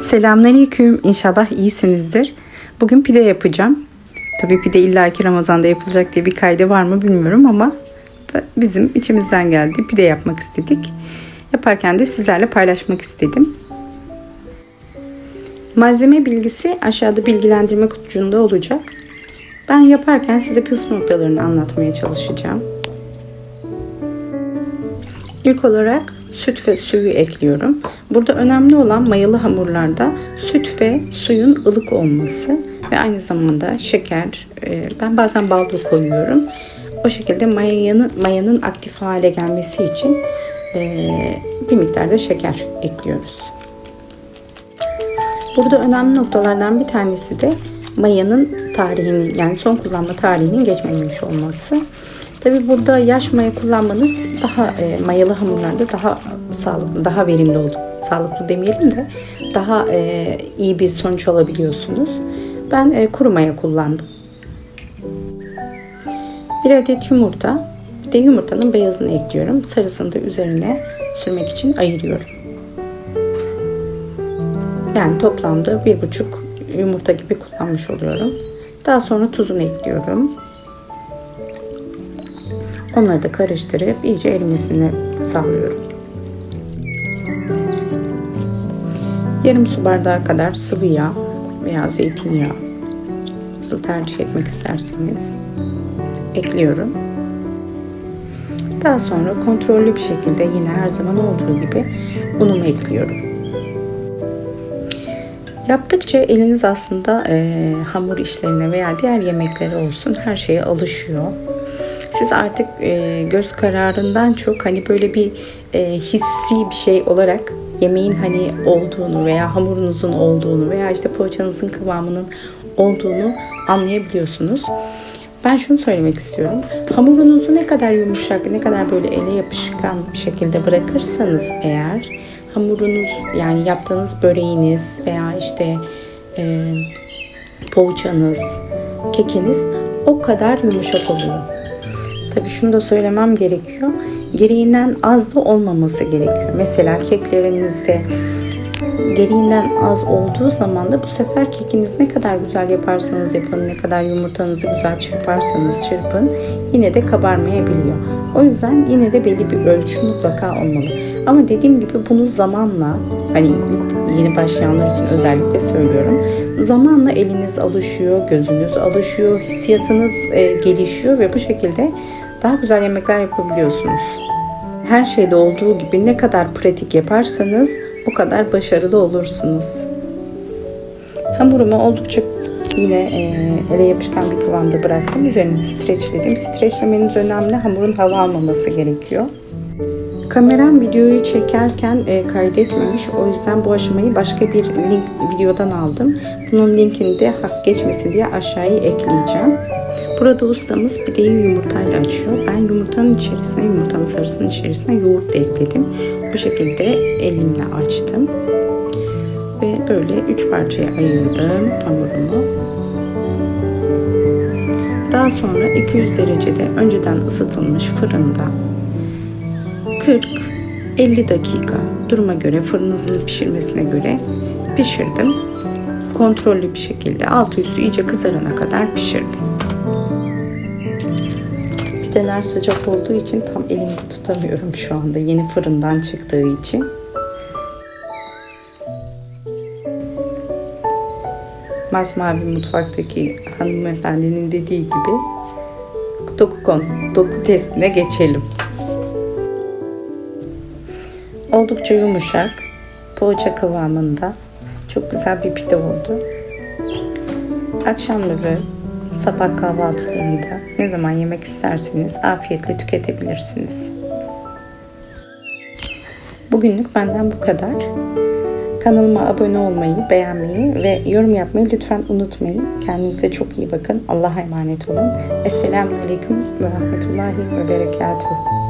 Selamünaleyküm. İnşallah iyisinizdir. Bugün pide yapacağım. Tabii pide illaki Ramazan'da yapılacak diye bir kaydı var mı bilmiyorum ama bizim içimizden geldi. Pide yapmak istedik. Yaparken de sizlerle paylaşmak istedim. Malzeme bilgisi aşağıda bilgilendirme kutucuğunda olacak. Ben yaparken size püf noktalarını anlatmaya çalışacağım. İlk olarak süt ve suyu ekliyorum. Burada önemli olan mayalı hamurlarda süt ve suyun ılık olması ve aynı zamanda şeker. e, Ben bazen bal da koyuyorum. O şekilde mayanın, mayanın aktif hale gelmesi için e, bir miktar da şeker ekliyoruz. Burada önemli noktalardan bir tanesi de mayanın tarihinin yani son kullanma tarihinin geçmemiş olması. Tabi burada yaş maya kullanmanız daha e, mayalı hamurlarda daha sağlıklı, daha verimli olur. Sağlıklı demeyelim de daha e, iyi bir sonuç alabiliyorsunuz. Ben e, kuru maya kullandım. Bir adet yumurta, bir de yumurtanın beyazını ekliyorum. Sarısını da üzerine sürmek için ayırıyorum. Yani toplamda bir buçuk yumurta gibi kullanmış oluyorum. Daha sonra tuzunu ekliyorum. Onları da karıştırıp iyice erimesini sağlıyorum. Yarım su bardağı kadar sıvı yağ veya zeytinyağı nasıl tercih etmek isterseniz ekliyorum. Daha sonra kontrollü bir şekilde yine her zaman olduğu gibi unumu ekliyorum. Yaptıkça eliniz aslında e, hamur işlerine veya diğer yemeklere olsun her şeye alışıyor. Siz artık e, göz kararından çok hani böyle bir e, hissi bir şey olarak yemeğin hani olduğunu veya hamurunuzun olduğunu veya işte poğaçanızın kıvamının olduğunu anlayabiliyorsunuz. Ben şunu söylemek istiyorum. Hamurunuzu ne kadar yumuşak, ne kadar böyle ele yapışkan bir şekilde bırakırsanız eğer hamurunuz yani yaptığınız böreğiniz veya işte e, poğaçanız, kekiniz o kadar yumuşak oluyor. Tabii şunu da söylemem gerekiyor. Gereğinden az da olmaması gerekiyor. Mesela keklerinizde gereğinden az olduğu zaman da bu sefer kekiniz ne kadar güzel yaparsanız yapın, ne kadar yumurtanızı güzel çırparsanız çırpın yine de kabarmayabiliyor. O yüzden yine de belli bir ölçü mutlaka olmalı. Ama dediğim gibi bunu zamanla hani yeni başlayanlar için özellikle söylüyorum. Zamanla eliniz alışıyor, gözünüz alışıyor, hissiyatınız e, gelişiyor ve bu şekilde daha güzel yemekler yapabiliyorsunuz. Her şeyde olduğu gibi ne kadar pratik yaparsanız o kadar başarılı olursunuz. Hamurumu oldukça yine e, ele yapışkan bir kıvamda bıraktım. Üzerini streçledim. Streçlemeniz önemli. Hamurun hava almaması gerekiyor. Kameram videoyu çekerken e, kaydetmemiş. O yüzden bu aşamayı başka bir link videodan aldım. Bunun linkini de hak geçmesin diye aşağıya ekleyeceğim. Burada ustamız pideyi yumurtayla açıyor. Ben yumurtanın içerisine, yumurtanın sarısının içerisine yoğurt da ekledim. Bu şekilde elimle açtım. Ve böyle üç parçaya ayırdım hamurumu. Daha sonra 200 derecede önceden ısıtılmış fırında 40-50 dakika duruma göre fırınınızın pişirmesine göre pişirdim. Kontrollü bir şekilde altı üstü iyice kızarana kadar pişirdim. Pideler sıcak olduğu için tam elimde tutamıyorum şu anda yeni fırından çıktığı için. Masmavi mutfaktaki hanımefendinin dediği gibi doku doku testine geçelim. Oldukça yumuşak, poğaça kıvamında çok güzel bir pide oldu. Akşamları sabah kahvaltılarında ne zaman yemek isterseniz afiyetle tüketebilirsiniz. Bugünlük benden bu kadar. Kanalıma abone olmayı, beğenmeyi ve yorum yapmayı lütfen unutmayın. Kendinize çok iyi bakın. Allah'a emanet olun. Esselamu Aleyküm ve Rahmetullahi ve Berekatuhu.